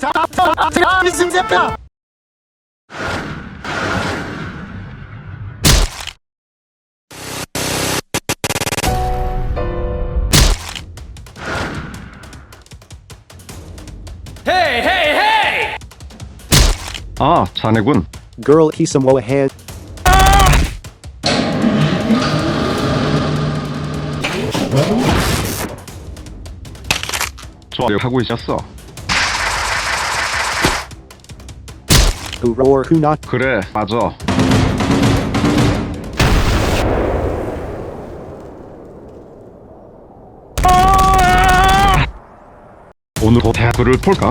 Tamam, tamam, tamam, bizim zebra. 아, 자네군. Girl Hisamoa hand. 좋아요 하고 있었어. Who roar who not. 그래, 맞아. 오늘 대학교를 볼까?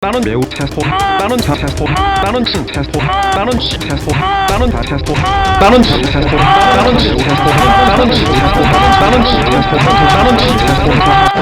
나는 매우 테스토 나는 자 테스토 나는 친 테스토 나는 치 테스토 나는 다 테스토 나는 치 테스토 나는 치 테스토 나는 치 테스토 나는 치 테스토 나는 치 테스토